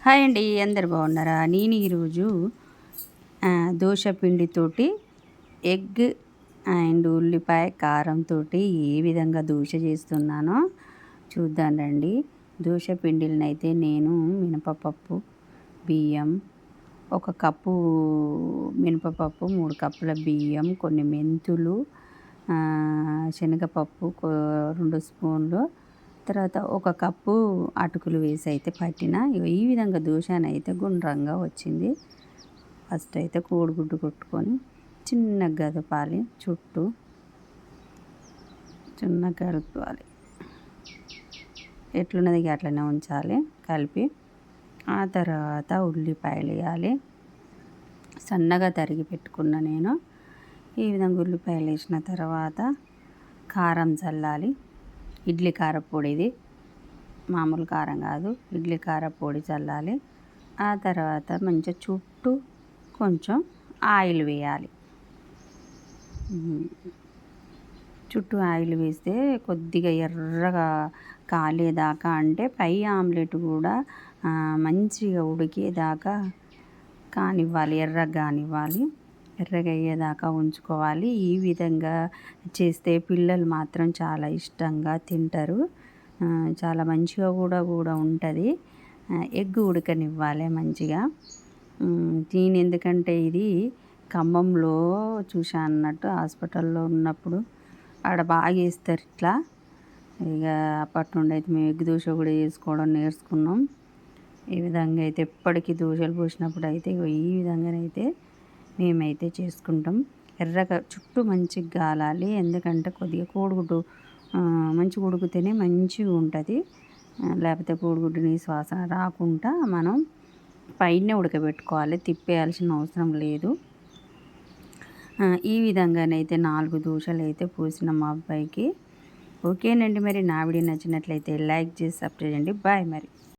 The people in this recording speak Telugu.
హాయ్ అండి అందరు బాగున్నారా? నేను ఈరోజు దోశ పిండితోటి ఎగ్ అండ్ ఉల్లిపాయ కారంతో ఏ విధంగా దోశ చేస్తున్నానో చూద్దాం రండి దోశ పిండిలను అయితే నేను మినపపప్పు బియ్యం ఒక కప్పు మినపపప్పు మూడు కప్పుల బియ్యం కొన్ని మెంతులు శనగపప్పు రెండు స్పూన్లు తర్వాత ఒక కప్పు అటుకులు వేసి అయితే పట్టిన ఈ విధంగా దోశని అయితే గుండ్రంగా వచ్చింది. ఫస్ట్ అయితే కోడిగుడ్డు కొట్టుకొని చిన్నగా గదపాలి చుట్టూ చిన్నగా కలుపుకోవాలి ఎట్లున్నది అట్లనే ఉంచాలి కలిపి ఆ తర్వాత ఉల్లిపాయలు వేయాలి. సన్నగా తరిగి పెట్టుకున్న నేను. ఈ విధంగా ఉల్లిపాయలు వేసిన తర్వాత కారం చల్లాలి. ఇడ్లీ కారపొడి ఇది. మామూలు కారం కాదు. ఇడ్లీ కారపొడి చల్లాలి. ఆ తర్వాత మంచిగా చుట్టూ కొంచెం ఆయిల్ వేయాలి. చుట్టూ ఆయిల్ వేస్తే కొద్దిగా ఎర్రగా కాలేదాకా అంటే పై ఆమ్లెట్ కూడా మంచిగా ఉడికేదాకా కానివ్వాలి ఎర్రగా కానివ్వాలి. ఎర్రగా అయ్యేదాకా ఉంచుకోవాలి. ఈ విధంగా చేస్తే పిల్లలు మాత్రం చాలా ఇష్టంగా తింటారు. చాలా మంచిగా కూడా కూడా ఉంటుంది. ఎగ్ ఉడకనివ్వాలి మంచిగా. దీని ఎందుకంటే ఇది ఖమ్మంలో చూసా అన్నట్టు హాస్పిటల్లో ఉన్నప్పుడు ఆడ బాగా వేస్తారు ఇట్లా. ఇక అప్పటి నుండి అయితే మేము ఎగ్ దోశ కూడా వేసుకోవడం నేర్చుకున్నాం. ఈ విధంగా అయితే ఎప్పటికీ దోశలు పోసినప్పుడు అయితే ఈ విధంగానైతే మేమైతే చేసుకుంటాం. ఎర్రగా చుట్టూ మంచిగా గాలాలి. ఎందుకంటే కొద్దిగా కోడిగుడ్డు మంచిగా ఉడికితేనే మంచిగా ఉంటుంది. లేకపోతే కోడిగుడ్డుని శ్వాస రాకుండా మనం పైన ఉడకబెట్టుకోవాలి. తిప్పేయాల్సిన అవసరం లేదు. ఈ విధంగానైతే నాలుగు దోశలు అయితే పూసిన మా అబ్బాయికి. ఓకేనండి మరి నా వీడియో నచ్చినట్లయితే లైక్ చేసి సబ్స్క్రైబ్ చేయండి. బాయ్ మరి.